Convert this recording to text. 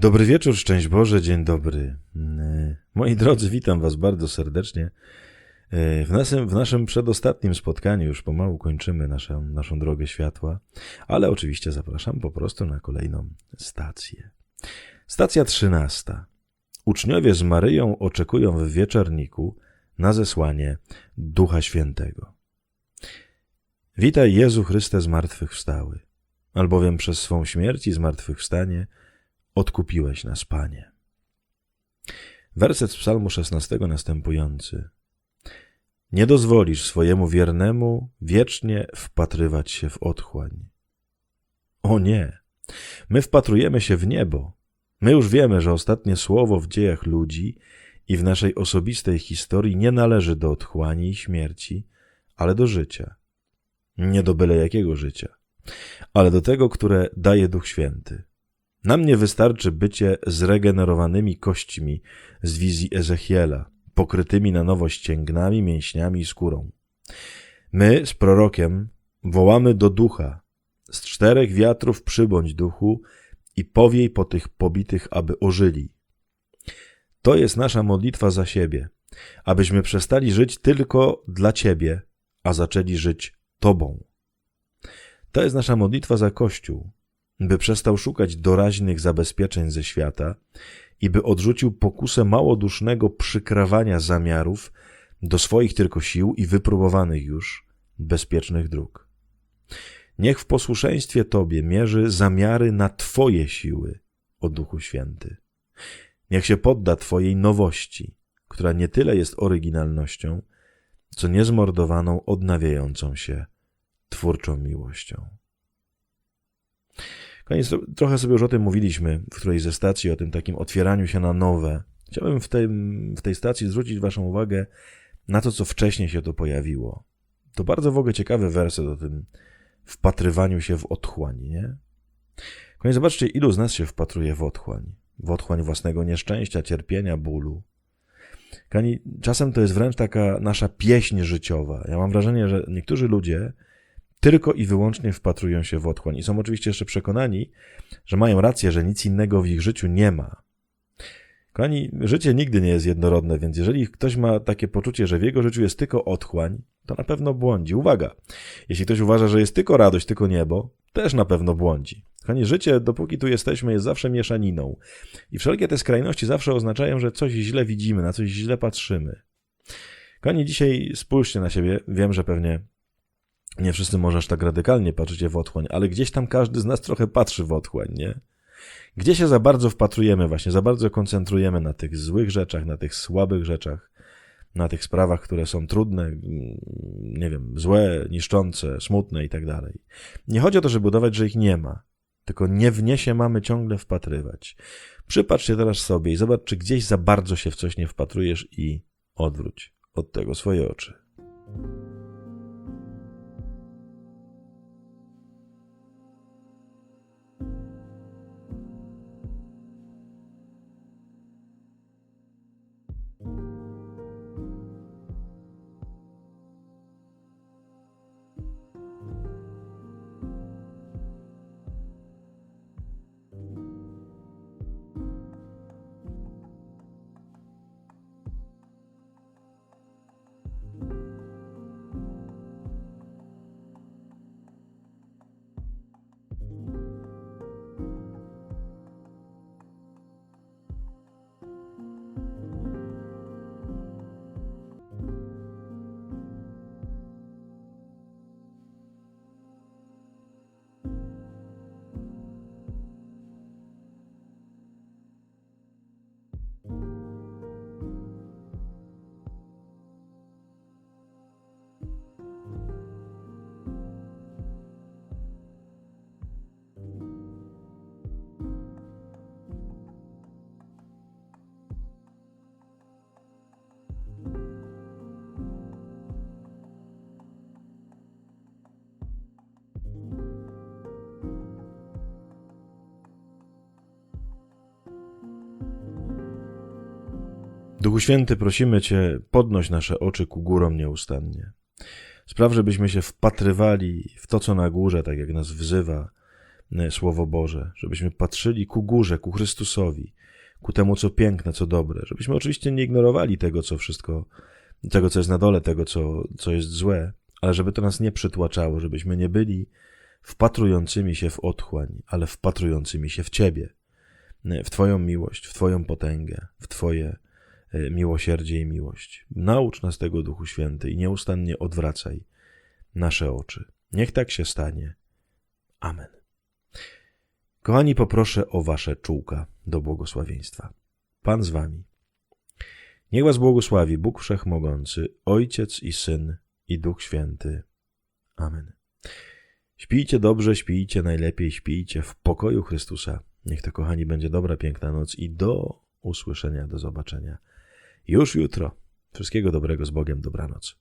Dobry wieczór, szczęść Boże, dzień dobry. Mm, Moi drodzy, witam Was bardzo serdecznie. E, W naszym, w naszym przedostatnim spotkaniu już pomału kończymy naszą, naszą drogę światła, ale oczywiście zapraszam po prostu na kolejną stację. Stacja trzynasta. Uczniowie z Maryją oczekują w wieczorniku na zesłanie Ducha Świętego. Witaj Jezu Chryste zmartwychwstały, albowiem przez swą śmierć i zmartwychwstanie odkupiłeś nas, Panie. Werset z Psalmu 16 następujący. Nie dozwolisz swojemu wiernemu wiecznie wpatrywać się w otchłań. O nie! My wpatrujemy się w niebo. My już wiemy, że ostatnie słowo w dziejach ludzi i w naszej osobistej historii nie należy do otchłani i śmierci, ale do życia. Nie do byle jakiego życia, ale do tego, które daje Duch Święty. Nam nie wystarczy bycie zregenerowanymi kośćmi z wizji Ezechiela, pokrytymi na nowo ścięgnami, mięśniami i skórą. My z prorokiem wołamy do ducha. Z czterech wiatrów przybądź duchu i powiej po tych pobitych, aby ożyli. To jest nasza modlitwa za siebie, abyśmy przestali żyć tylko dla Ciebie, a zaczęli żyć Tobą. To jest nasza modlitwa za Kościół, by przestał szukać doraźnych zabezpieczeń ze świata i by odrzucił pokusę małodusznego przykrawania zamiarów do swoich tylko sił i wypróbowanych już bezpiecznych dróg. Niech w posłuszeństwie Tobie mierzy zamiary na Twoje siły, o Duchu Święty. Niech się podda Twojej nowości, która nie tyle jest oryginalnością, co niezmordowaną, odnawiającą się twórczą miłością. Koniec, trochę sobie już o tym mówiliśmy w którejś ze stacji, o tym takim otwieraniu się na nowe. Chciałbym w, tym, w tej stacji zwrócić Waszą uwagę na to, co wcześniej się to pojawiło. To bardzo w ogóle ciekawy werset o tym wpatrywaniu się w otchłań, nie? Koniec, zobaczcie, ilu z nas się wpatruje w otchłań. W otchłań własnego nieszczęścia, cierpienia, bólu. Kani, czasem to jest wręcz taka nasza pieśń życiowa. Ja mam wrażenie, że niektórzy ludzie tylko i wyłącznie wpatrują się w otchłań i są oczywiście jeszcze przekonani, że mają rację, że nic innego w ich życiu nie ma. Kochani, życie nigdy nie jest jednorodne, więc jeżeli ktoś ma takie poczucie, że w jego życiu jest tylko otchłań, to na pewno błądzi. Uwaga! Jeśli ktoś uważa, że jest tylko radość, tylko niebo, też na pewno błądzi. Kochani, życie, dopóki tu jesteśmy, jest zawsze mieszaniną. I wszelkie te skrajności zawsze oznaczają, że coś źle widzimy, na coś źle patrzymy. Kochani, dzisiaj spójrzcie na siebie. Wiem, że pewnie nie wszyscy możesz tak radykalnie patrzycie w otchłań, ale gdzieś tam każdy z nas trochę patrzy w otchłań, nie? Gdzie się za bardzo wpatrujemy właśnie, za bardzo koncentrujemy na tych złych rzeczach, na tych słabych rzeczach, na tych sprawach, które są trudne, nie wiem, złe, niszczące, smutne i tak dalej. Nie chodzi o to, żeby budować, że ich nie ma, tylko nie w nie się mamy ciągle wpatrywać. Przypatrz się teraz sobie i zobacz, czy gdzieś za bardzo się w coś nie wpatrujesz i odwróć od tego swoje oczy. Duchu Święty, prosimy Cię, podnoś nasze oczy ku górom nieustannie. Spraw, żebyśmy się wpatrywali w to, co na górze, tak jak nas wzywa e, Słowo Boże, żebyśmy patrzyli ku górze, ku Chrystusowi, ku temu, co piękne, co dobre, żebyśmy oczywiście nie ignorowali tego, co wszystko, tego, co jest na dole, tego, co, co jest złe, ale żeby to nas nie przytłaczało, żebyśmy nie byli wpatrującymi się w otchłań, ale wpatrującymi się w Ciebie, e, w Twoją miłość, w Twoją potęgę, w Twoje miłosierdzie i miłość. Naucz nas tego, Duchu Święty, i nieustannie odwracaj nasze oczy. Niech tak się stanie. Amen. Kochani, poproszę o Wasze czułka do błogosławieństwa. Pan z Wami. Niech Was błogosławi Bóg Wszechmogący, Ojciec i Syn i Duch Święty. Amen. Śpijcie dobrze, śpijcie najlepiej, śpijcie w pokoju Chrystusa. Niech to, kochani, będzie dobra, piękna noc i do usłyszenia, do zobaczenia już jutro. Wszystkiego dobrego z Bogiem, dobranoc.